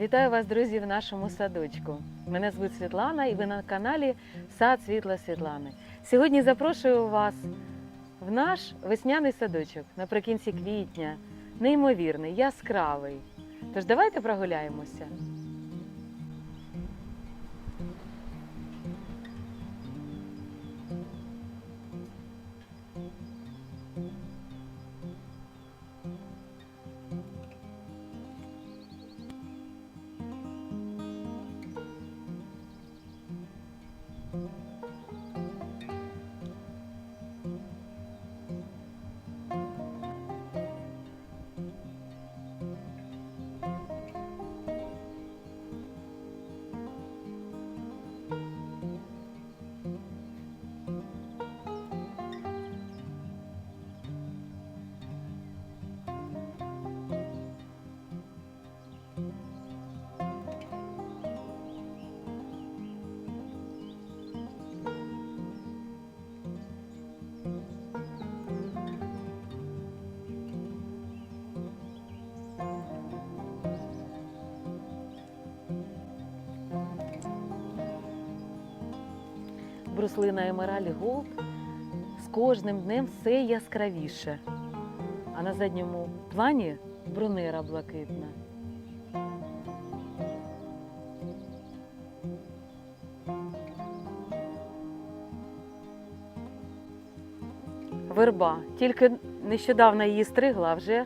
Вітаю вас, друзі, в нашому садочку. Мене звуть Світлана і ви на каналі Сад Світла Світлани. Сьогодні запрошую вас в наш весняний садочок наприкінці квітня. Неймовірний, яскравий. Тож давайте прогуляємося. Бруслина Емералі Голд з кожним днем все яскравіше. А на задньому плані брунера блакитна. Верба. Тільки нещодавно її стригла, а вже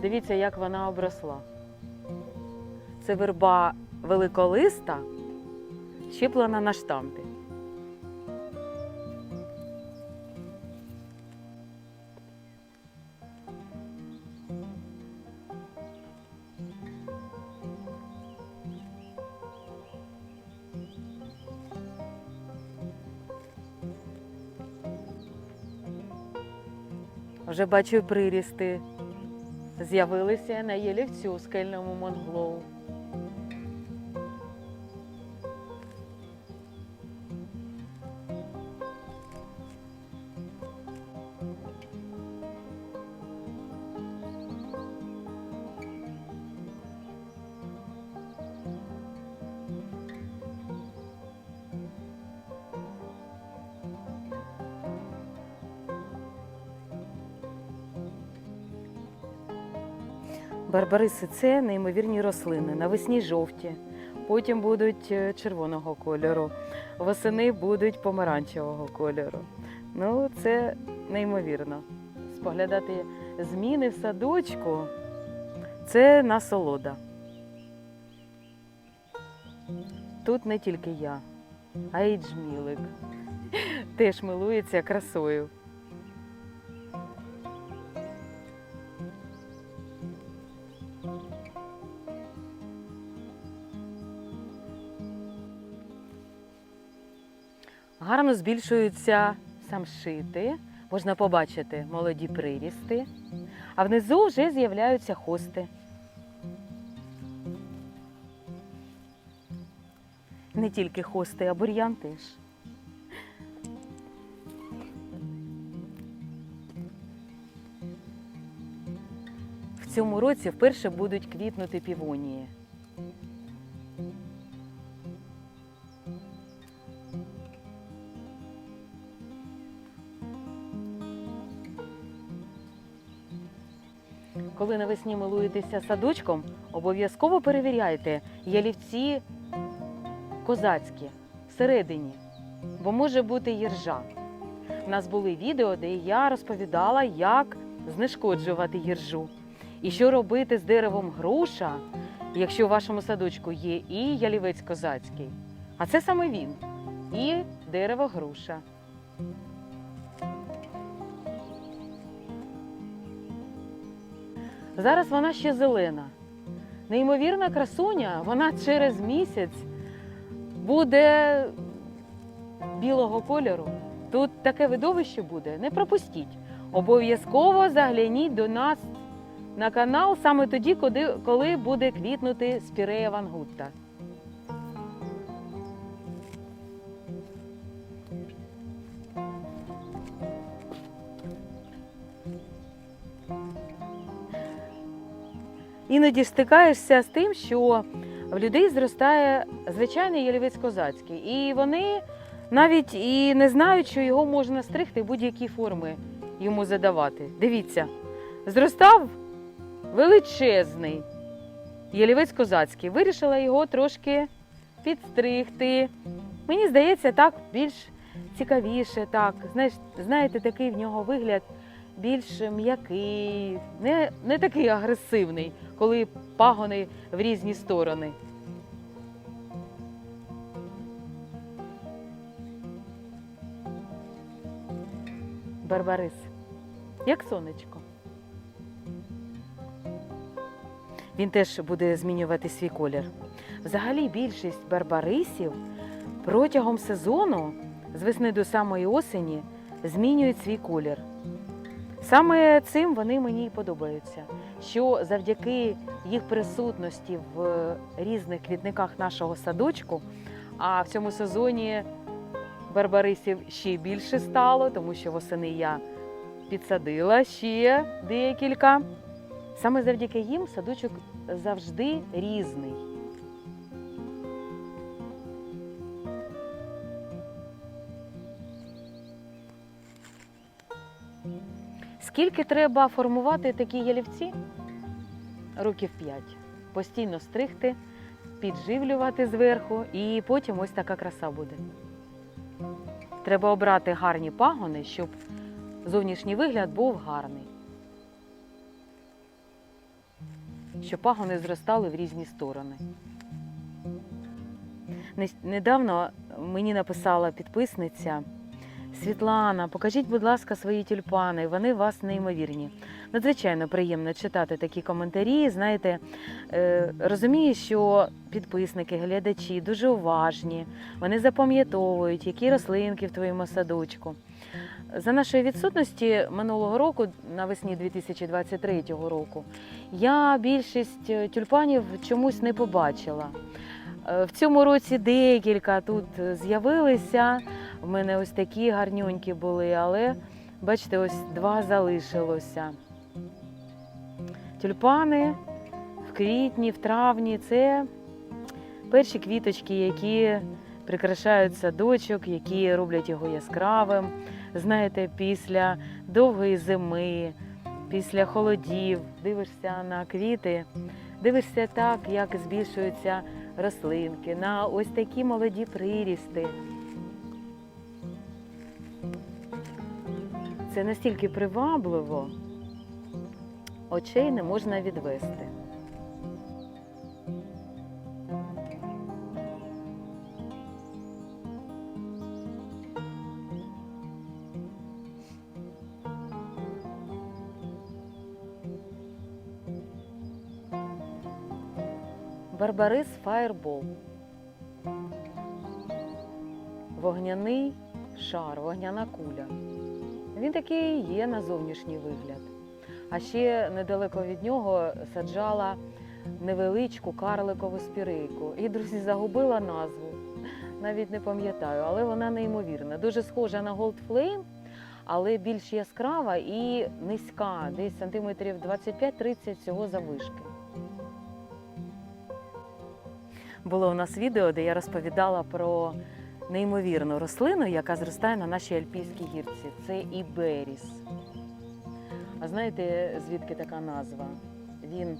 дивіться, як вона обросла. Це верба великолиста, щеплена на штампі. Вже бачу прирісти. З'явилися на єлівцю скельному Монглоу. Барбариси це неймовірні рослини. Навесні жовті, потім будуть е, червоного кольору, восени будуть помаранчевого кольору. Ну, це неймовірно. Споглядати зміни в садочку це насолода. Тут не тільки я, а й джмілик. Теж милується красою. Гарно збільшуються самшити, можна побачити молоді прирісти, а внизу вже з'являються хости. Не тільки хости, а бур'ян теж. В цьому році вперше будуть квітнути півонії. Коли навесні милуєтеся садочком, обов'язково перевіряйте ялівці козацькі всередині, бо може бути їржа. У нас були відео, де я розповідала, як знешкоджувати їржу і що робити з деревом груша, якщо у вашому садочку є і ялівець козацький. А це саме він і дерево груша. Зараз вона ще зелена. Неймовірна красуня, вона через місяць буде білого кольору. Тут таке видовище буде. Не пропустіть. Обов'язково загляніть до нас на канал саме тоді, коли, буде квітнути спірея вангутта. Іноді стикаєшся з тим, що в людей зростає звичайний ялівець козацький. І вони навіть і не знають, що його можна стригти будь-які форми йому задавати. Дивіться, зростав величезний ялівець козацький. Вирішила його трошки підстригти. Мені здається, так більш цікавіше, так. Знаєш, знаєте, такий в нього вигляд більш м'який, не, не такий агресивний, коли пагони в різні сторони. Барбарис, як сонечко. Він теж буде змінювати свій колір. Взагалі більшість барбарисів протягом сезону з весни до самої осені змінюють свій колір. Саме цим вони мені і подобаються, що завдяки їх присутності в різних квітниках нашого садочку, а в цьому сезоні барбарисів ще більше стало, тому що восени я підсадила ще декілька. Саме завдяки їм садочок завжди різний. Скільки треба формувати такі ялівці? Років 5. Постійно стригти, підживлювати зверху, і потім ось така краса буде. Треба обрати гарні пагони, щоб зовнішній вигляд був гарний. Щоб пагони зростали в різні сторони. Недавно мені написала підписниця Світлана, покажіть, будь ласка, свої тюльпани. Вони у вас неймовірні. Надзвичайно приємно читати такі коментарі. Знаєте, е, розумію, що підписники, глядачі дуже уважні. Вони запам'ятовують, які рослинки в твоєму садочку. За нашої відсутності минулого року, навесні 2023 року, я більшість е, тюльпанів чомусь не побачила. Е, В цьому році декілька тут з'явилися. У мене ось такі гарнюнькі були, але бачите, ось два залишилося. Тюльпани в квітні, в травні це перші квіточки, які прикрашають садочок, які роблять його яскравим. Знаєте, після довгої зими, після холодів, дивишся на квіти, дивишся так, як збільшуються рослинки, на ось такі молоді прирісти. Це настільки привабливо, очей не можна відвести. Барбарис Фаєрбол. Вогняний шар, вогняна куля. Він такий є на зовнішній вигляд. А ще недалеко від нього саджала невеличку карликову спірейку. І, друзі, загубила назву. Навіть не пам'ятаю, але вона неймовірна. Дуже схожа на Flame, але більш яскрава і низька, десь сантиметрів 25-30 всього заввишки. Було у нас відео, де я розповідала про неймовірну рослину, яка зростає на нашій альпійській гірці. Це іберіс. А знаєте, звідки така назва? Він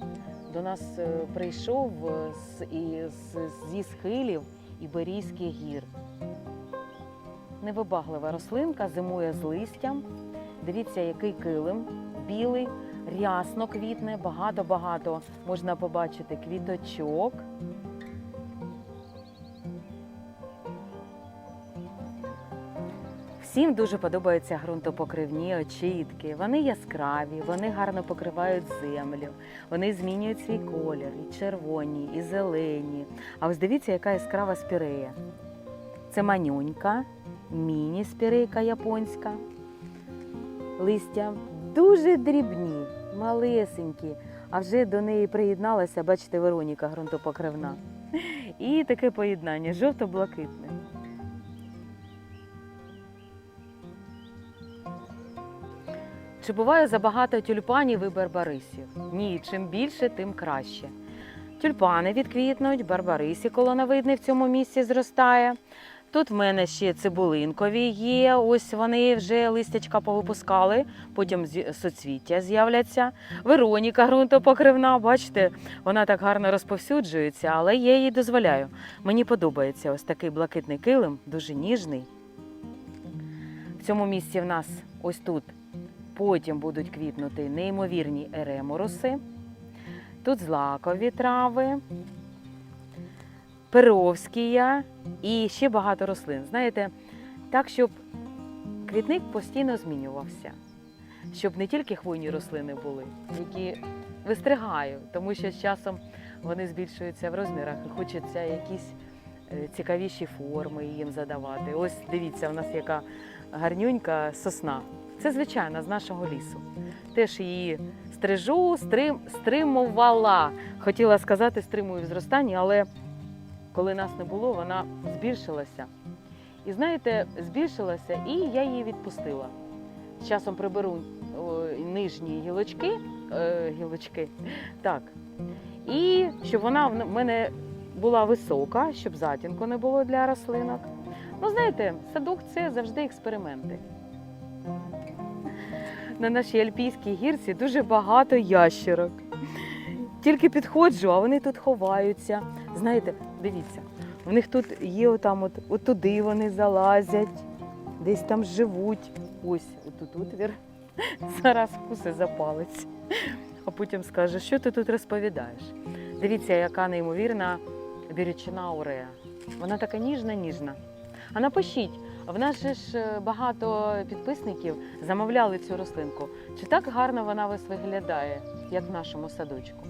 до нас е, прийшов е, з, і, з, зі схилів Іберійських гір. Невибаглива рослинка зимує з листям. Дивіться, який килим, білий, рясно квітне, багато-багато можна побачити квіточок. Всім дуже подобаються ґрунтопокривні очітки. Вони яскраві, вони гарно покривають землю, вони змінюють свій колір, і червоні, і зелені. А ось дивіться, яка яскрава спірея. Це манюнька, міні-спірейка японська. Листя дуже дрібні, малесенькі, а вже до неї приєдналася, бачите, Вероніка ґрунтопокривна. І таке поєднання жовто-блакитне. Чи буває забагато тюльпанів і барбарисів? Ні, чим більше, тим краще. Тюльпани відквітнуть, барбарисі колоновидний в цьому місці зростає. Тут в мене ще цибулинкові є. Ось вони вже листячка повипускали, потім соцвіття з'являться. Вероніка ґрунтопокривна, бачите, вона так гарно розповсюджується, але я їй дозволяю. Мені подобається ось такий блакитний килим, дуже ніжний. В цьому місці в нас ось тут потім будуть квітнути неймовірні ереморуси. Тут злакові трави, перовськія і ще багато рослин. Знаєте, так, щоб квітник постійно змінювався, щоб не тільки хвойні рослини були, які вистригаю, тому що з часом вони збільшуються в розмірах і хочеться якісь е, цікавіші форми їм задавати. Ось дивіться, у нас яка гарнюнька сосна. Це звичайно з нашого лісу. Теж її стрижу, стрим, стримувала. Хотіла сказати, стримую в зростанні, але коли нас не було, вона збільшилася. І знаєте, збільшилася, і я її відпустила. З часом приберу нижні гілочки, е, гілочки, так. І щоб вона в мене була висока, щоб затінку не було для рослинок. Ну, знаєте, садок це завжди експерименти. На нашій альпійській гірці дуже багато ящерок. Тільки підходжу, а вони тут ховаються. Знаєте, дивіться, в них тут є отам, от, от туди вони залазять, десь там живуть. Ось отут отвір. Зараз вкуси запалиться. А потім скаже, що ти тут розповідаєш. Дивіться, яка неймовірна бірючина Орея. Вона така ніжна, ніжна. А напишіть, в нас же ж е, багато підписників замовляли цю рослинку. Чи так гарно вона вас виглядає, як в нашому садочку?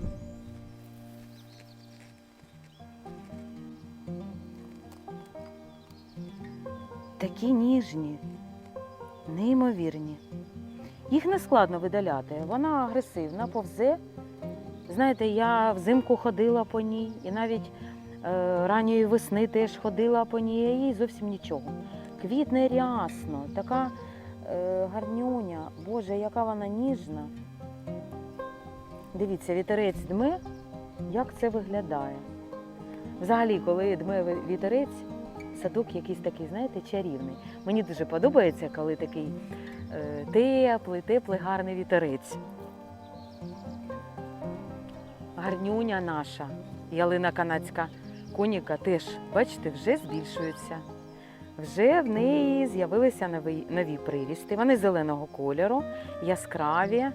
Такі ніжні, неймовірні. Їх не складно видаляти. Вона агресивна, повзе. Знаєте, я взимку ходила по ній і навіть е, ранньої весни теж ходила по ній, їй зовсім нічого. Квітне рясно, така е, гарнюня. Боже, яка вона ніжна. Дивіться, вітерець дме, як це виглядає. Взагалі, коли дме вітерець, садок якийсь такий, знаєте, чарівний. Мені дуже подобається, коли такий е, теплий, теплий, гарний вітерець. Гарнюня наша, ялина канадська коніка теж, бачите, вже збільшується. Вже в неї з'явилися нові, нові прирісти. Вони зеленого кольору, яскраві.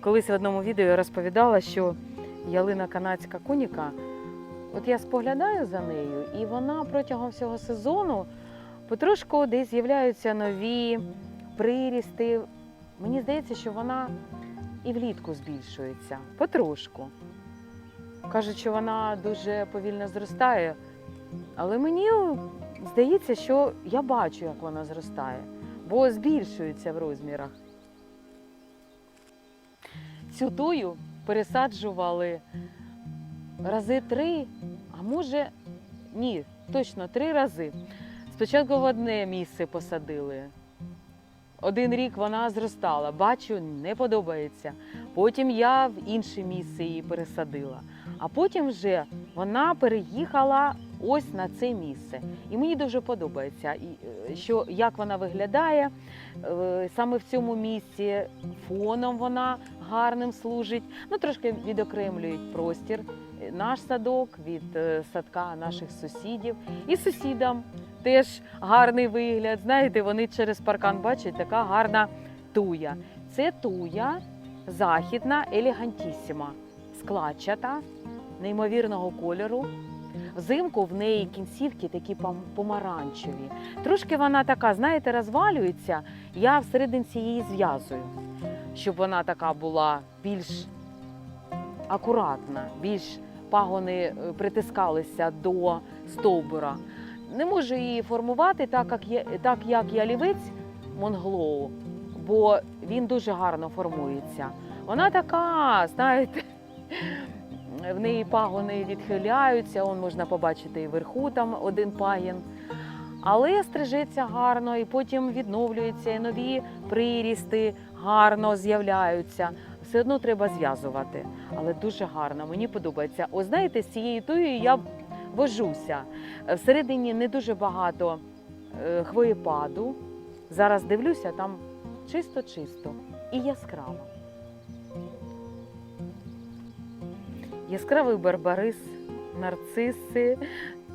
Колись в одному відео я розповідала, що ялина канадська коніка, от я споглядаю за нею, і вона протягом всього сезону потрошку десь з'являються нові прирісти. Мені здається, що вона і влітку збільшується потрошку. Кажуть, що вона дуже повільно зростає, але мені здається, що я бачу, як вона зростає, бо збільшується в розмірах. Цю тую пересаджували рази три, а може ні, точно три рази. Спочатку в одне місце посадили. Один рік вона зростала, бачу, не подобається. Потім я в інше місце її пересадила. А потім вже вона переїхала ось на це місце. І мені дуже подобається, е, що як вона виглядає е, саме в цьому місці. Фоном вона гарним служить. Ну трошки відокремлюють простір. е, Наш садок від садка наших сусідів і сусідам теж гарний вигляд. Знаєте, вони через паркан бачать така гарна туя. Це туя західна елегантісіма, складчата, неймовірного кольору. Взимку в неї кінцівки такі пом- помаранчеві. Трошки вона така, знаєте, розвалюється. Я всерединці її зв'язую, щоб вона така була більш акуратна, більш пагони е, притискалися до стовбура. Не можу її формувати так, як я, так, як ялівець Монглоу, бо він дуже гарно формується. Вона така, знаєте, в неї пагони відхиляються, он можна побачити і вверху там один пагін. Але стрижеться гарно, і потім відновлюється, і нові прирісти гарно з'являються. все одно треба зв'язувати. Але дуже гарно, мені подобається. О, знаєте, з цією туєю я вожуся. Всередині не дуже багато е, хвоєпаду. Зараз дивлюся, там чисто-чисто і яскраво. Яскравий барбарис, нарциси,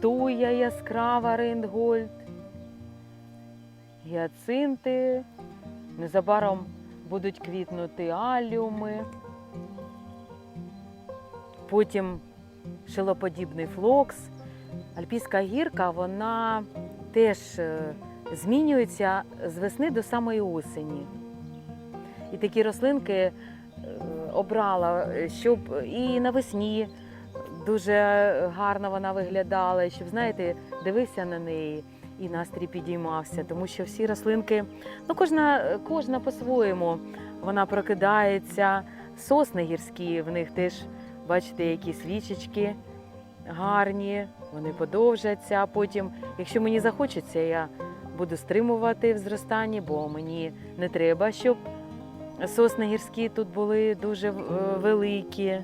туя яскрава рингольд, гіацинти. Незабаром будуть квітнути аліуми. Потім шилоподібний флокс. Альпійська гірка, вона теж е, змінюється з весни до самої осені. І такі рослинки е, обрала, е, щоб і навесні дуже гарно вона виглядала, щоб, знаєте, дивився на неї і настрій підіймався, тому що всі рослинки, ну кожна, кожна по-своєму, вона прокидається. Сосни гірські, в них теж, бачите, які свічечки гарні, вони подовжаться. А потім, якщо мені захочеться, я буду стримувати в зростанні, бо мені не треба, щоб сосни гірські тут були дуже е, великі.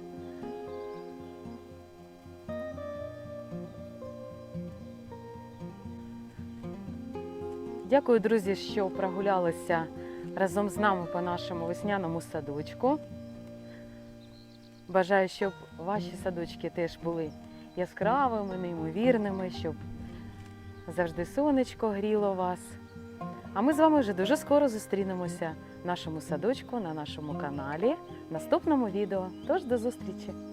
Дякую, друзі, що прогулялися разом з нами по нашому весняному садочку. Бажаю, щоб ваші садочки теж були яскравими, неймовірними, щоб завжди сонечко гріло вас. А ми з вами вже дуже скоро зустрінемося нашому садочку на нашому каналі в наступному відео. Тож до зустрічі!